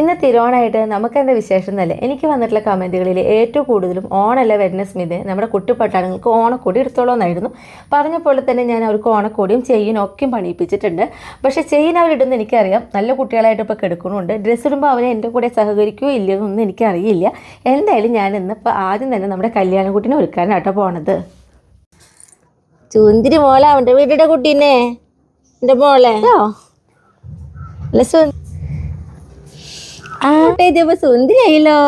ഇന്ന് നമുക്ക് എന്താ വിശേഷം എന്നല്ലേ എനിക്ക് വന്നിട്ടുള്ള കമന്റുകളിൽ ഏറ്റവും കൂടുതലും ഓണല്ല വരുന്ന സ്മിത്. നമ്മുടെ കുട്ടിപ്പട്ടാളങ്ങൾക്ക് ഓണക്കൊടി എടുത്തോളൂ എന്നായിരുന്നു പറഞ്ഞ പോലെ തന്നെ ഞാൻ അവർക്ക് ഓണക്കൊടിയും ചെയിനും ഒക്കെയും പണിയിപ്പിച്ചിട്ടുണ്ട്. പക്ഷേ ചെയിൻ അവരിടുന്ന എനിക്കറിയാം. നല്ല കുട്ടികളായിട്ട് ഇപ്പോൾ കിടക്കുന്നുണ്ട് ഡ്രസ്സ് ഇടുമ്പോൾ അവരെ എന്റെ കൂടെ സഹകരിക്കുകയോ ഇല്ലയോ എന്നൊന്നും എനിക്കറിയില്ല. എന്തായാലും ഞാൻ ഇന്നിപ്പോൾ ആദ്യം തന്നെ നമ്മുടെ കല്യാണക്കുട്ടിനെ ഒരുക്കാനാട്ടോ പോണത്. ചുന്തിരി മോളെ അവന്റെ വീട്ടിലെ കുട്ടീനെ. എന്റെ മോളെ. അല്ല സു ആ ഇതിപ്പോ സുന്ദരിയായില്ലോ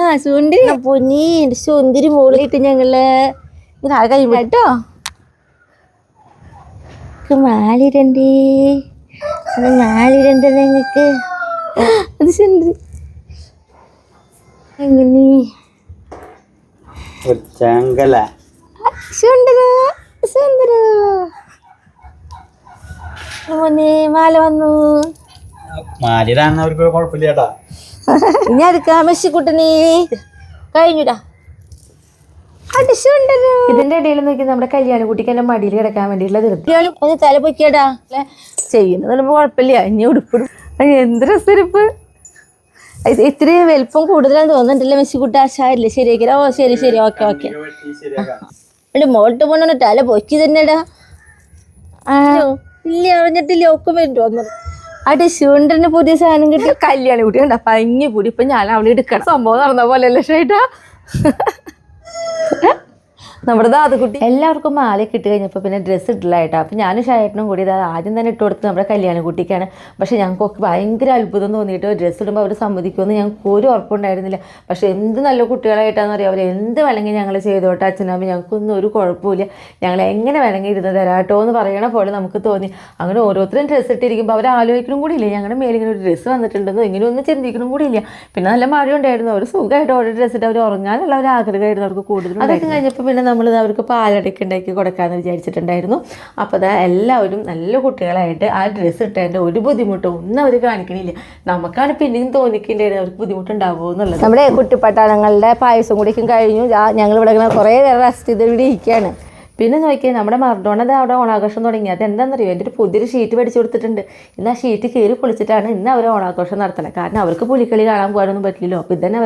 ആ സുന്ദരി. പൊന്നി സുന്ദരി മോളിട്ട് ഞങ്ങൾ ഇത് ആകെ കേട്ടോ. മാലിരണ്ടേ. അത് മാലിരണ്ട ഞങ്ങക്ക്. അത് സുന്ദരി. സുന്ദര സുന്ദര. മോനെ മാല വന്നു. മാലിടാന്നവർക്ക് കുഴപ്പമില്ല ചേട്ടാ ഇനി അടുക്ക മെസ്സിക്കുട്ടനെ കഴിഞ്ഞുടാ. ഇതിന്റെ ഇടയിൽ നോക്കി നമ്മുടെ കല്യാണ കുട്ടിക്ക് എന്റെ മടിയിൽ കിടക്കാൻ വേണ്ടിയിട്ടുള്ള ഒന്ന് തല പൊക്കിയടാ. ചെയ്യുന്നത് കുഴപ്പമില്ല. ഇനി ഉടുപ്പിടും. അയ്യ, എന്ത് രസരിപ്പ് ഇത്തിരി വലിപ്പം കൂടുതലാന്ന് തോന്നുന്നുണ്ടല്ലേ മെസ്സിക്കുട്ടി ആശാരില്ലേ ശരിയാക്കി. ഓ ശരി ശരി. Okay okay. എന്റെ മോട്ട് പോണ തല പൊക്കി തന്നെടാ ആ. ഇല്ല അറിഞ്ഞിട്ടില്ല. ഒക്കെ വരും തോന്നുന്നു. അടി ശിവണ്ടന് പുതിയ സാധനം കിട്ടി കല്യാണി കുട്ടി കണ്ട? പഞ്ഞി കൂടി. ഇപ്പൊ ഞാൻ അവിടെ എടുക്കണം സംഭവം നടന്ന പോലെ അല്ലേ ഷേട്ടാ? നമ്മുടെ ദാതുകുട്ടി എല്ലാവർക്കും മാലയൊക്കെ ഇട്ട് കഴിഞ്ഞപ്പോൾ പിന്നെ ഡ്രസ്സ് ഇട്ടില്ല കേട്ടോ. അപ്പം ഞാനും ഷായേട്ടനും കൂടി ഇതാ ആദ്യം തന്നെ ഇട്ട് കൊടുത്തത് നമ്മുടെ കല്യാണ കുട്ടിക്കാണ് പക്ഷേ ഞങ്ങൾക്കൊക്കെ ഭയങ്കര അത്ഭുതം തോന്നിയിട്ട് ഡ്രസ്സ് ഇടുമ്പോൾ അവർ സമ്മതിക്കുമെന്ന് ഞങ്ങൾക്ക് ഒരു ഉറപ്പുണ്ടായിരുന്നില്ല പക്ഷേ എന്ത് നല്ല കുട്ടികളായിട്ടാണെന്ന് അറിയാം. അവർ എന്ത് വേണമെങ്കിൽ ഞങ്ങൾ ചെയ്തോട്ടെ അച്ഛനമ്മ. ഞങ്ങൾക്കൊന്നും ഒരു കുഴപ്പമില്ല ഞങ്ങൾ എങ്ങനെ വേണമെങ്കിൽ ഇരുന്ന് തരാട്ടോ എന്ന് പറയണ പോലെ നമുക്ക് തോന്നി. അങ്ങനെ ഓരോരുത്തരും ഡ്രസ്സ് ഇട്ടിരിക്കുമ്പോൾ അവർ ആലോചിക്കണം കൂടി ഇല്ല. ഞങ്ങളുടെ മേലിങ്ങനെ ഒരു ഡ്രസ്സ് വന്നിട്ടുണ്ടെന്നോ ഇങ്ങനെ ഒന്നും ചിന്തിക്കണം കൂടി ഇല്ല. പിന്നെ നല്ല മഴ ഉണ്ടായിരുന്നു അവർ സുഖമായിട്ട് ഓരോ ഡ്രസ്സ് ഇട്ട് അവർ ഉറങ്ങാനുള്ള ഒരു ആഗ്രഹമായിരുന്നു അവർക്ക് കൂടുതലും അതൊക്കെ കഴിഞ്ഞപ്പോൾ പിന്നെ നമ്മൾ അവർക്ക് പാലടയ്ക്ക് ഉണ്ടാക്കി കൊടുക്കാമെന്ന് വിചാരിച്ചിട്ടുണ്ടായിരുന്നു. അപ്പോൾ അതാ എല്ലാവരും നല്ല കുട്ടികളായിട്ട് ആ ഡ്രസ്സ് ഇട്ടതിന്റെ ഒരു ബുദ്ധിമുട്ടും ഒന്നും അവർ കാണിക്കണില്ല. നമുക്കാണ് പിന്നെയും തോന്നിക്കേണ്ടത് അവർക്ക് ബുദ്ധിമുട്ടുണ്ടാവുമോ എന്നുള്ളത്. നമ്മുടെ കുട്ടിപ്പട്ടാളങ്ങളുടെ പായസം കുടിക്കും കഴിഞ്ഞു. ഞങ്ങൾ ഇവിടെ ഇങ്ങനെ കുറേ നേരം റെസ്റ്റ് ചെയ്ത് ഇവിടെ ഇരിക്കുകയാണ്. പിന്നെ നോക്കിയാൽ നമ്മുടെ മർഡോണത് അവിടെ ഓണാഘോഷം തുടങ്ങി. അത് എന്താണെന്നറിയോ എന്റെ ഒരു പുതിയൊരു ഷീറ്റ് പഠിച്ചു കൊടുത്തിട്ടുണ്ട്. ഇന്ന് ആ ഷീറ്റ് കയറി പൊളിച്ചിട്ടാണ് ഇന്ന് അവർ ഓണാഘോഷം നടത്തണം കാരണം അവർക്ക് പുലിക്കളി കാണാൻ പോകാനൊന്നും പറ്റില്ലല്ലോ. അപ്പോൾ ഇതന്നെ അവർ